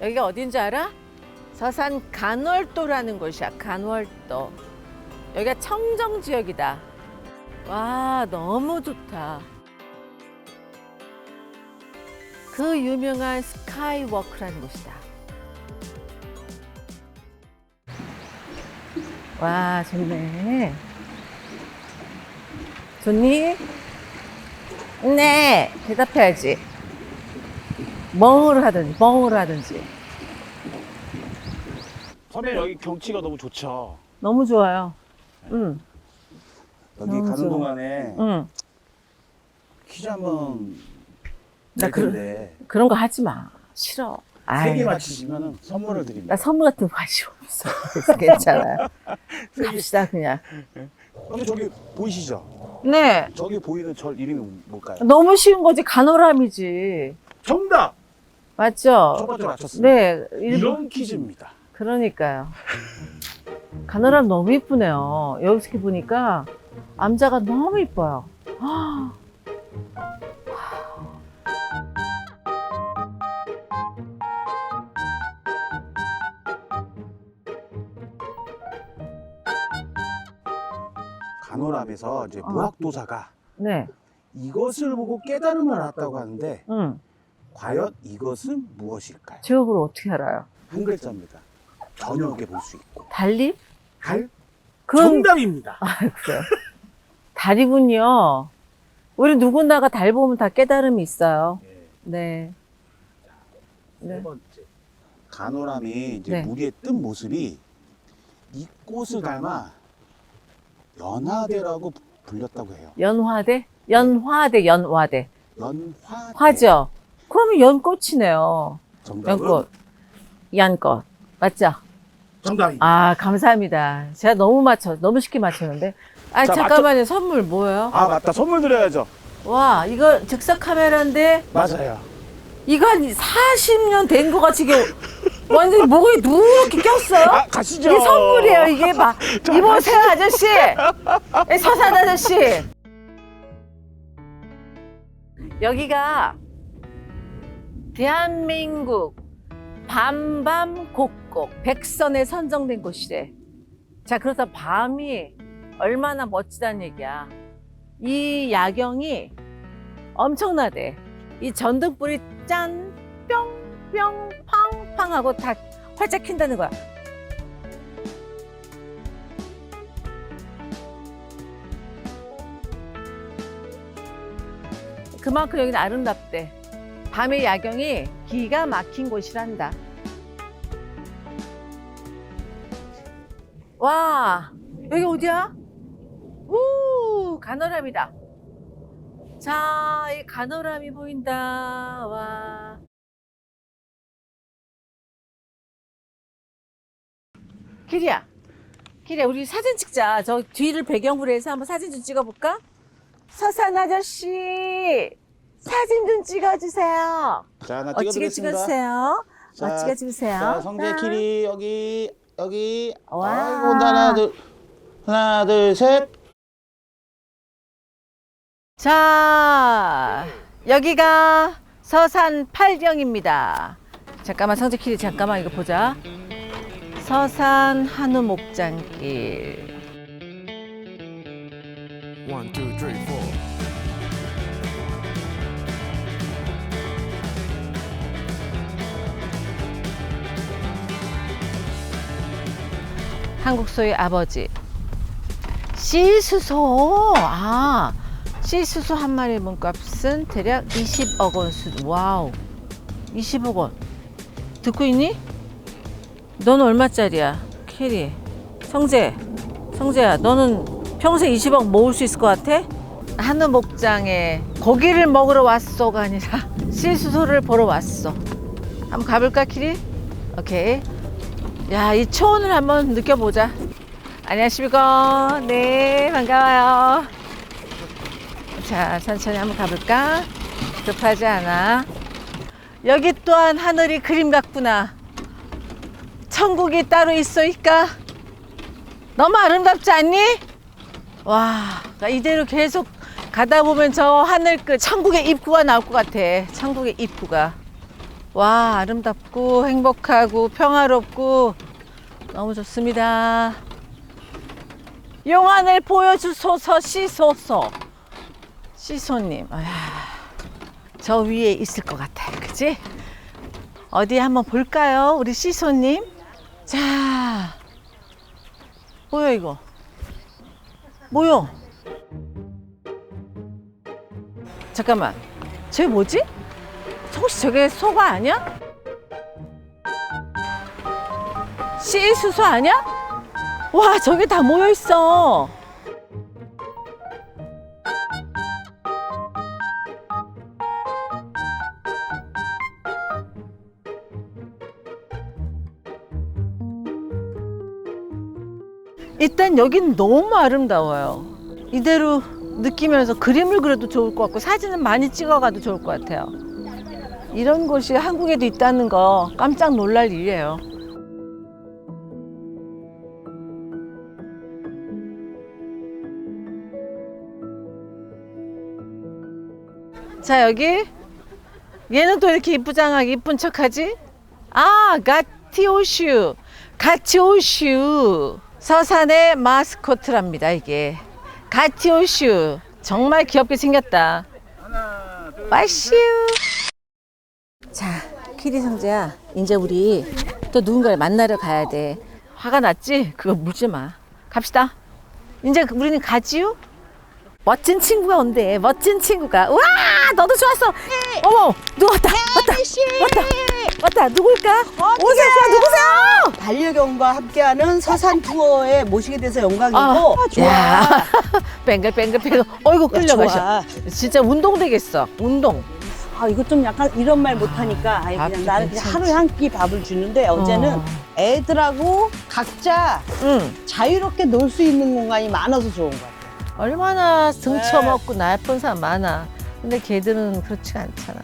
여기가 어딘지 알아? 서산 간월도라는 곳이야. 간월도. 여기가 청정 지역이다. 와, 너무 좋다. 그 유명한 스카이워크라는 곳이다. 와, 좋네. 좋니? 네. 대답해야지. 멍을 하든지, 멍을 하든지. 선배님 여기 경치가 너무 좋죠. 너무 좋아요. 응, 여기 너무 가는 좋아. 동안에 응. 퀴즈 한번 나 낼 그, 텐데 그런 거 하지 마. 싫어. 세개 아이, 맞히시면 선물을 드립니다. 나 선물 같은 거 관심 없어. 그래서 괜찮아요. 갑시다, 그냥. 근데 저기 보이시죠? 네. 저기 보이는 절 이름이 뭘까요? 너무 쉬운 거지. 간호람이지. 정답! 첫 맞죠? 번째 맞췄습니다. 네. 일본- 이런 퀴즈입니다. 그러니까요. 간호람 너무 이쁘네요. 여기서 이렇게 보니까 암자가 너무 이뻐요. 아, 간호람에서 이제 어. 무학도사가 네. 이것을 보고 깨달음을 알았다고 하는데 응. 과연 이것은 무엇일까요? 그걸 어떻게 알아요? 한 글자입니다. 저녁에 볼 수 있고. 달리? 달? 그건 정답입니다. 아, 그래요. 달이군요. 우리 누구나가 달 보면 다 깨달음이 있어요. 예, 네. 세 네. 번째. 간호람이 이제 네. 물에 뜬 모습이 이 꽃을 닮아 연화대라고 불렸다고 해요. 연화대? 연화대, 연화대. 연화. 화죠? 그러면 연꽃이네요. 정답은 연꽃. 연꽃. 맞죠? 정답입니다. 아, 감사합니다. 제가 너무 맞춰, 너무 쉽게 맞췄는데. 아, 자, 잠깐만요. 선물 뭐예요? 아 맞다 선물 드려야죠. 와, 이거 즉석 카메라인데, 맞아요. 이거 한 40년 된거 같이 이게 완전히 목에 누렇게 꼈어요? 아 가시죠. 이게 선물이에요, 이게 막. 이보세요, 아저씨. 이 서산 아저씨. 여기가 대한민국 밤밤 곡곡 백선에 선정된 곳이래. 자, 그래서 밤이 얼마나 멋지다는 얘기야. 이 야경이 엄청나대. 이 전등불이 짠, 뿅, 뿅, 팡 팡 하고 다 활짝 킨다는 거야. 그만큼 여기는 아름답대. 밤의 야경이 기가 막힌 곳이란다. 와, 여기 어디야? 우, 간호람이다. 자, 이 간호람이 보인다. 와. 키리야, 키리야, 우리 사진 찍자. 저 뒤를 배경으로 해서 한번 사진 좀 찍어볼까? 서산 아저씨, 사진 좀 찍어주세요. 자 하나 멋지게 찍어드리겠습니다. 찍어주세요. 자, 멋지게 찍으세요. 자 성게 키리 여기 여기. 와. 아이고 하나 둘 하나 둘 셋. 자, 여기가 서산 팔경입니다. 잠깐만 성재키리 잠깐만 이거 보자. 서산 한우 목장길. One, two, three, four. 한국 소의 아버지. 씨수소. 아, 씨수소 한 마리 몸값은 대략 20억 원 수준. 와우. 20억 원. 듣고 있니? 넌 얼마짜리야? 캐리. 성재. 성재야, 너는 평생 20억 모을 수 있을 것 같아? 한우 목장에 고기를 먹으러 왔어가 아니라 씨수소를 보러 왔어. 한번 가볼까, 키리? 오케이. 야, 이 초원을 한번 느껴보자. 안녕하십니까. 네, 반가워요. 자, 천천히 한번 가볼까? 급하지 않아. 여기 또한 하늘이 그림 같구나. 천국이 따로 있어이까? 너무 아름답지 않니? 와, 나 이대로 계속 가다 보면 저 하늘 끝, 천국의 입구가 나올 것 같아. 천국의 입구가. 와, 아름답고 행복하고 평화롭고 너무 좋습니다. 용안을 보여주소서 시소서. 시소님, 아휴, 저 위에 있을 것 같아. 그지? 어디 한번 볼까요? 우리 시소님. 자, 뭐야, 이거? 뭐야? 잠깐만. 쟤 뭐지? 혹시 저게 소가 아니야? 씨 수소 아니야? 와, 저게 다 모여 있어. 일단 여긴 너무 아름다워요. 이대로 느끼면서 그림을 그려도 좋을 것 같고 사진은 많이 찍어가도 좋을 것 같아요. 이런 곳이 한국에도 있다는 거 깜짝 놀랄 일이에요. 자 여기? 얘는 또 이렇게 이쁘장하게 이쁜 척하지? 아 가티오슈. 가티오슈. 서산의 마스코트랍니다 이게. 가티오슈. 정말 귀엽게 생겼다. 와슈 자 키리 성재야. 이제 우리 또 누군가를 만나러 가야 돼. 화가 났지? 그거 물지 마. 갑시다. 이제 우리는 가지요? 멋진 친구가 온대. 멋진 친구가. 와! 너도 좋았어. 어머 누구 왔다? 왔다. 왔다. 왔다. 누굴까? 오세요. 누구세요? 반려견과 함께하는 서산 투어에 모시게 돼서 영광이고. 아, 좋아. 야. 뱅글뱅글뱅글. 어이구 끌려가셔. 좋아. 진짜 운동 되겠어. 운동 아 이거 좀 약간 이런 말 못하니까 아이 그냥 나는 그냥 괜찮지. 하루에 한 끼 밥을 주는데 어제는 어. 애들하고 각자 응 자유롭게 놀 수 있는 공간이 많아서 좋은 것 같아. 얼마나 등쳐먹고 나쁜 사람 많아 근데 걔들은 그렇지가 않잖아